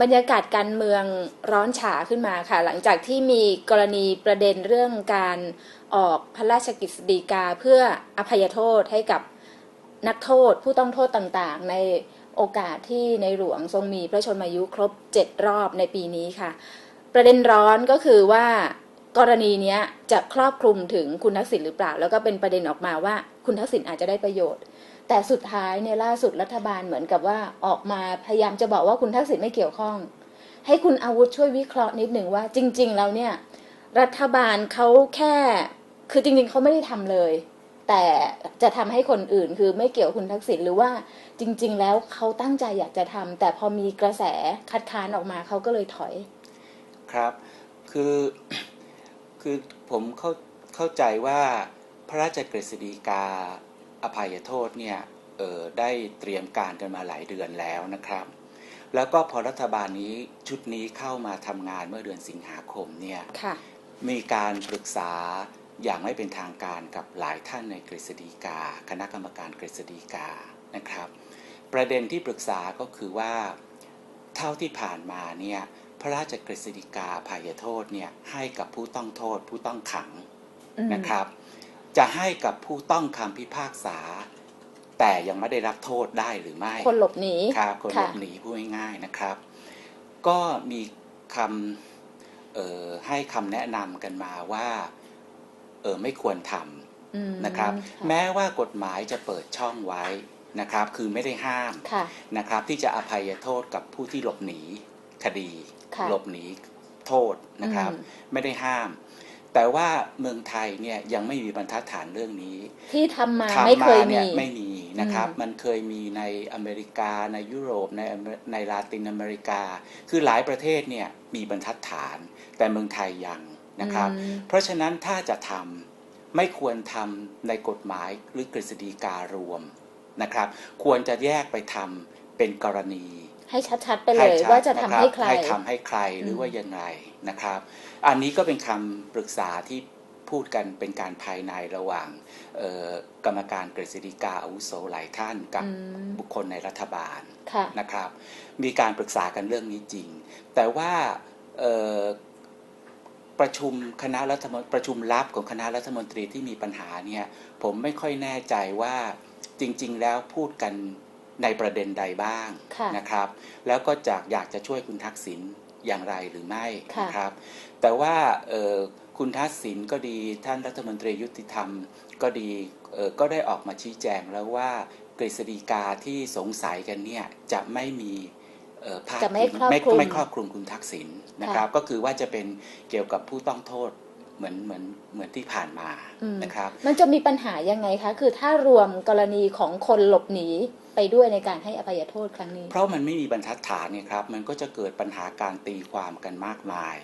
บรรยากาศการเมืองร้อนฉาขึ้นมาค่ะ หลังจากที่มีกรณีประเด็นเรื่องการออกพระราชกฤษฎีกาเพื่ออภัยโทษให้กับนักโทษผู้ต้องโทษต่างๆ ในโอกาสที่ในหลวงทรงมีพระชนมายุครบ 7 รอบในปีนี้ค่ะ ประเด็นร้อนก็คือว่ากรณีนี้จะครอบคลุมถึงคุณทักษิณหรือเปล่า แล้วก็เป็นประเด็นออกมาว่าคุณทักษิณอาจจะได้ประโยชน์ แต่สุดท้ายเนี่ยล่าสุดรัฐบาลเหมือนกับว่าออกมาพยายามจะบอกว่าคุณทักษิณไม่เกี่ยวข้อง ให้คุณอาวุธช่วยวิเคราะห์นิดหนึ่งว่า จริง ๆ แล้วเนี่ย รัฐบาลเขาแค่ คือจริง ๆเขาไม่ได้ทำเลย แต่จะทำให้คนอื่นคือไม่เกี่ยวคุณทักษิณหรือว่าจริง ๆ แล้วเขาตั้งใจอยากจะทำแต่พอมีกระแสคัดค้านออกมาเขาก็เลยถอย ครับ คือคือผมเข้าเข้าใจว่าพระราชกฤษฎีกา อภัยโทษเนี่ยเออได้เตรียมการกันมาหลายเดือนแล้วนะครับ แล้วก็พอรัฐบาลนี้ชุดนี้เข้ามาทำงานเมื่อเดือนสิงหาคมเนี่ยค่ะมีการปรึกษาอย่างไม่เป็นทางการกับหลายท่านในกฤษฎีกา คณะกรรมการกฤษฎีกานะครับ ประเด็นที่ปรึกษาก็คือว่าเท่าที่ผ่านมาเนี่ยพระราชกฤษฎีกาอภัยโทษเนี่ยให้กับผู้ต้องโทษผู้ต้องขังอืมนะครับ จะให้กับผู้ต้องคำพิพากษา แต่ยังไม่ได้รับโทษได้หรือไม่ คนหลบหนีครับคนหลค่ะบหนีพูดง่ายๆนะครับ ก็มีคำเอ่อให้คำแนะนำกันมาว่าเออไม่ควรทอืมำนะครับค่ะแม้ว่ากฎหมายจะเปิดช่องไว้นะครับ คือไม่ได้ห้ามค่ะนะครับ ที่จะอภัยโทษกับผู้ที่หลบหนีคดีค่ะหลบหนีโทษนะครับอืมไม่ได้ห้าม แต่ว่าเมืองไทยเนี่ยยังไม่มีบรรทัดฐานเรื่องนี้ ที่ทำมาทำไม่เคยเนี่มียไม่มีนะครับอืมมันเคยมีในอเมริกาในยุโรปในอเมในลาตินอเมริกา คือหลายประเทศเนี่ยมีบรรทัดฐาน แต่เมืองไทยยังนะครับอืมเพราะฉะนั้นถ้าจะทำไม่ควรทำในกฎหมายหรือกฤษฎีการวมนะครับ ควรจะแยกไปทำเป็นกรณี ให้ชัดๆไปเลให้ยชัดว่าจะทำนรับให้ใครให้ทำให้ใครหรือมว่ายังไงนะครับ อันนี้ก็เป็นคำปรึกษาที่พูดกันเป็นการภายในระหว่างเอ่อกรรมการกฤษฎีกาอาวุโสหลายท่านกับอืมบุคคลในรัฐบาลค่ะนะครับ มีการปรึกษากันเรื่องนี้จริง แต่ว่าเอ่อประชุมคณะรัฐมนประชุมลับของคณะรัฐมนตรีที่มีปัญหาเนี่ยผมไม่ค่อยแน่ใจว่าจริง ๆ แล้วพูดกัน ในประเด็นใดบ้างค่ะนะครับ แล้วก็จากอยากจะช่วยคุณทักษิณอย่างไรหรือไม่ค่ะนะครับ แต่ว่าเอ่อคุณทักษิณก็ดีท่านรัฐมนตรียุติธรรมก็ดีเอ่อก็ได้ออกมาชี้แจงแล้วว่ากฤษฎีกาที่สงสัยกันเนี่ยจะไม่มีเอ่อพาดจะไม่พิงครอบไม่คลุมไม่ครอบคลุมคุณทักษิณนะครับ ก็คือว่าจะเป็นเกี่ยวกับผู้ต้องโทษ เหมือนเหมือนเหมือนที่ผ่านมาอืมนะครับ มันจะมีปัญหายังไงคะคือถ้ารวมกรณีของคนหลบหนีไปด้วยในการให้อภัยโทษครั้งนี้ เพราะมันไม่มีบรรทัดฐานเนี่ยครับ มันก็จะเกิดปัญหาการตีความกันมากมาย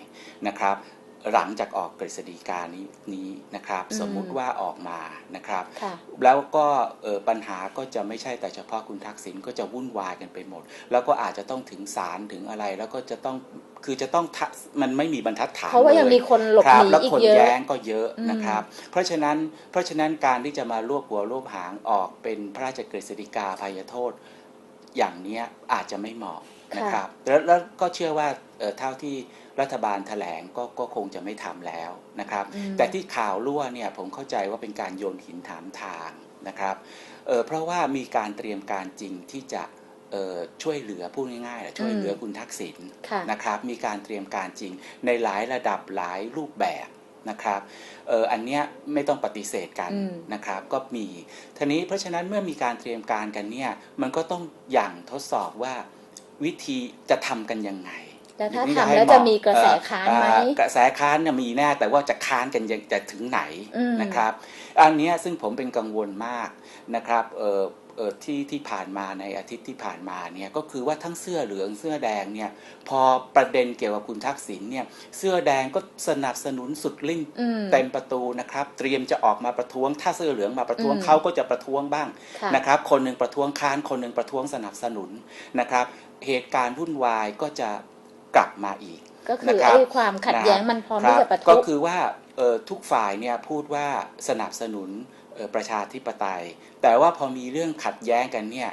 นะครับ หลังจากออกกฤษฎีกานี้นี้นะครับอืมสมมุติว่าออกมานะครับค่ะแล้วก็เอ่อปัญหาก็จะไม่ใช่แต่เฉพาะคุณทักษิณก็จะวุ่นวายกันไปหมด แล้วก็อาจจะต้องถึงศาลถึงอะไรแล้วก็จะต้อง คือจะต้องทะมันไม่มีบรรทัดฐานเพราะว่ายังลมีคนหลบครัหนีแล้วอีกคนเยอะแย้งก็เยอะอืมนะครับ เพราะฉะนั้นเพราะฉะนั้นการที่จะมารวบหัวรวบหางออกเป็นพระราชกฤษฎีกาภัยโทษ อย่างเนี้ยอาจจะไม่เหมาะนะครับแล้วแล้วก็เชื่อว่าเอ่อเท่าที่รัฐบาลแถลงก็ก็คงจะไม่ทำแล้วนะครับอืมแต่ที่ข่าวรั่วเนี่ยผมเข้าใจว่าเป็นการโยนหินถามทางนะครับเอ่อเพราะว่ามีการเตรียมการจริงที่จะเอ่อ ช่วยเหลือพูดง่ายๆนะช่วยเหลือคุณทักษิณค่ะนะครับ มีการเตรียมการจริงในหลายระดับหลายรูปแบบนะครับเอ่ออันเนี้ยไม่ต้องปฏิเสธกันอืมนะครับ ก็มีทีนี้เพราะฉะนั้นเมื่อมีการเตรียมการกันเนี่ยมันก็ต้องอย่างทดสอบว่าวิธีจะทำกันยังไง แล้วถ้าที่ทำให้แล้วเหจะมามีกระแสค้านไหมเอ่อกระแสค้านเนี่ยมีแน่แต่ว่าจะค้านกันยังจะถึงไหนอืมนะครับ อันเนี้ยซึ่งผมเป็นกังวลมากนะครับเออเออที่ที่ผ่านมาในอาทิตย์ที่ผ่านมาเนี่ยก็คือว่าทั้งเสื้อเหลืองเสื้อแดงเนี่ยพอประเด็นเกี่ยวกับคุณทักษิณเนี่ยเสื้อแดงก็สนับสนุนสุดลิ่งอืมเต็มประตูนะครับ เตรียมจะออกมาประท้วง ถ้าเสื้อเหลืองมาประท้วงอืมเขาก็จะประท้วงบ้างค่ะนะครับ คนหนึ่งประท้วงค้านคนหนึ่งประท้วงสนับสนุนนะครับ เหตุการณ์วุ่นวายก็จะ กลับมาอีก ก็คือนะครับไอ้ความขัดแย้งมันพร้อมที่จะปะก็ทุคือว่าเอ่อทุกฝ่ายเนี่ยพูดว่าสนับสนุนเอ่อประชาธิปไตย แต่ว่าพอมีเรื่องขัดแย้งกันเนี่ย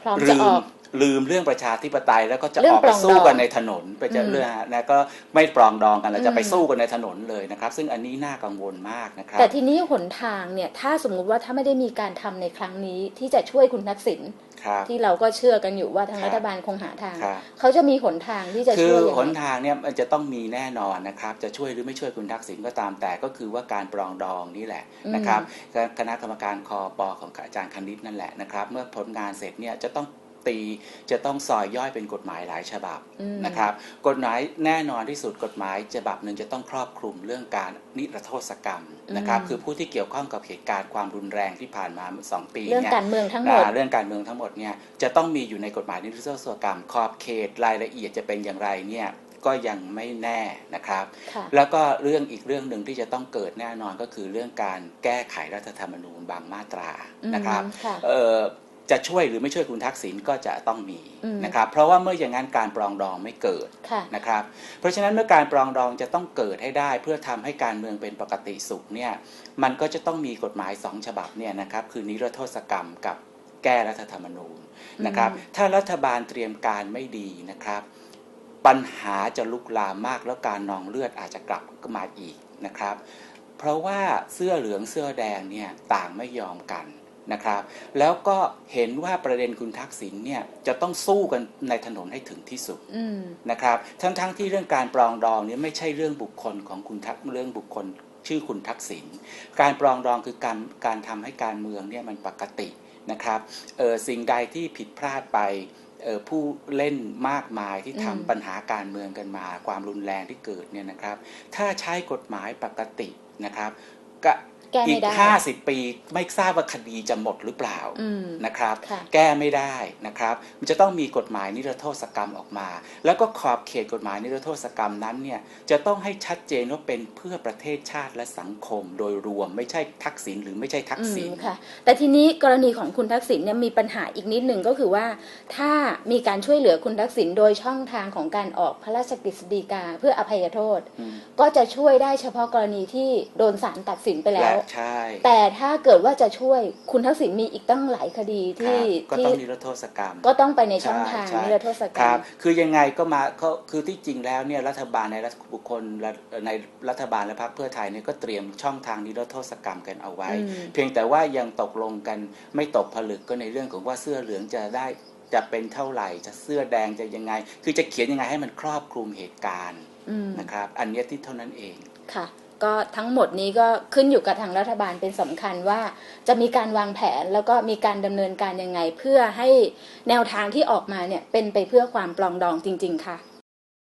พร้อมลืจะอมอก ลืมเรื่องประชาธิปไตย แล้วก็จะเรื่อองอกไปสู้ปรองดองกันในถนนไปจะอืมเรื่องนะก็ไม่ปรองดองกันแล้วจะไปอืมสู้กันในถนนเลยนะครับ ซึ่งอันนี้น่ากังวลมากนะครับ แต่ทีนี้หนทางเนี่ยถ้าสมมุติว่าถ้าไม่ได้มีการทำในครั้งนี้ที่จะช่วยคุณทักษิณครับที่เราก็เชื่อกันอยู่ว่าทางครับรัฐบาลคงหาทางครับเขาจะมีหนทางที่จะคืช่อวยยังหนไงทางเนี่ยมันจะต้องมีแน่นอนนะครับ จะช่วยหรือไม่ช่วยคุณทักษิณก็ตามแต่ก็คือว่าการปรองดองนี่แหละนะครับคณะกรรมการคอปอของอาจารย์คณิตนั่นแหละนะครับ เมื่อผลงานเสร็จเนี่ยจะต้อง ตี จะต้องซอยย่อยเป็นกฎหมายหลายฉบับอืมนะครับ กฎหมายแน่นอนที่สุดกฎหมายฉบับหนึ่งจะต้องครอบคลุมเรื่องการนิรโทษกรรมนะครับ คือผู้ที่เกี่ยวข้องกับเหตุการณ์ความรุนแรงที่ผ่านมาสองปีเรื่องเนี่ยการเมืองทั้งหมดอ่าเรื่องการเมืองทั้งหมดเนี่ยจะต้องมีอยู่ในกฎหมายนิรโทษกรรม ขอบเขตรายละเอียดจะเป็นอย่างไรเนี่ยก็ยังไม่แน่นะครับค่ะแล้วก็เรื่องอีกเรื่องหนึ่งที่จะต้องเกิดแน่นอนก็คือเรื่องการแก้ไขรัฐธรรมนูญบางมาตรานะครับอืมค่ะเอ่อ จะช่วยหรือไม่ช่วยคุณทักษิณก็จะต้องมีอืมนะครับเพราะว่าเมื่ออย่างนั้นการปรองดองไม่เกิดค่ะนะครับเพราะฉะนั้นเมื่อการปรองดองจะต้องเกิดให้ได้ เพื่อทำให้การเมืองเป็นปกติสุขเนี่ยมันก็จะต้องมีกฎหมายสองฉบับเนี่ยนะครับคือนิรโทษกรรมกับแก้รัฐธรรมนูญนะครับอืมถ้ารัฐบาลเตรียมการไม่ดีนะครับ ปัญหาจะลุกลามมากแล้วการนองเลือดอาจจะกลับมาอีกนะครับ เพราะว่าเสื้อเหลืองเสื้อแดงเนี่ยต่างไม่ยอมกัน นะครับ แล้วก็เห็นว่าประเด็นคุณทักษิณเนี่ยจะต้องสู้กันในถนนให้ถึงที่สุดอืมนะครับ ทั้งๆทที่เรื่องการปรองดองเนี่ยไม่ใช่เรื่องบุคคลของคุณทักเรื่องบุคคลชื่อคุณทักษิณการปรองดองคือการการทำให้การเมืองเนี่ยมันปกตินะครับเออสิ่งใดที่ผิดพลาดไปเออผู้เล่นมากมายที่ทำอืมปัญหาการเมืองกันมา ความรุนแรงที่เกิดเนี่ยนะครับ ถ้าใช้กฎหมายปกตินะครับก็ แก้อีไม่กได้ ห้าสิบปีไม่ทราบว่าคดีจะหมดหรือเปล่าอืม นะครับ ค่ะ แก้ไม่ได้นะครับ มันจะต้องมีกฎหมายนิรโทษกรรมออกมา แล้วก็ขอบเขตกฎหมายนิรโทษกรรมนั้นเนี่ยจะต้องให้ชัดเจนว่าเป็นเพื่อประเทศชาติและสังคมโดยรวมไม่ใช่ทักษิณหรือไม่ใช่ทักอืษิณมค่ะ แต่ทีนี้กรณีของคุณทักษิณเนี่ยมีปัญหาอีกนิดหนึ่งก็คือว่า ถ้ามีการช่วยเหลือคุณทักษิณโดยช่องทางของการออกพระราชกฤษฎีกาเพื่ออภัยโทษ อืมก็จะช่วยได้เฉพาะกรณีที่โดนศาลตัดสินไปแล้และวใช่แต่ถ้าเกิดว่าจะช่วยคุณทักษิณมีอีกตั้งหลายคดีคที่รับก็ที่ต้องนิรโทษกรรม ก็ต้องไปในช่องทางใช่นิรโทษกครรรัมบคือยังไงก็มาก็คือที่จริงแล้วเนี่ยรัฐบาลในรัฐบุคคลและในรัฐบาลและพรรคเพื่อไทยเนี่ยก็เตรียมช่องทางนิรโทษกรรมกันเอาไว้อืมเพียงแต่ว่ายังตกลงกันไม่ตกผลึกก็ในเรื่องของว่าเสื้อเหลืองจะได้จะเป็นเท่าไหร่จะเสื้อแดงจะยังไง คือจะเขียนยังไงให้มันครอบคลุมเหตุการณ์อืมนะครับ อันเนี้ยที่เท่านั้นเองค่ะ ก็ทั้งหมดนี้ก็ขึ้นอยู่กับทางรัฐบาลเป็นสำคัญว่าจะมีการวางแผนแล้วก็มีการดำเนินการยังไง เพื่อให้แนวทางที่ออกมาเนี่ยเป็นไปเพื่อความปลองดองจริง ๆ ค่ะ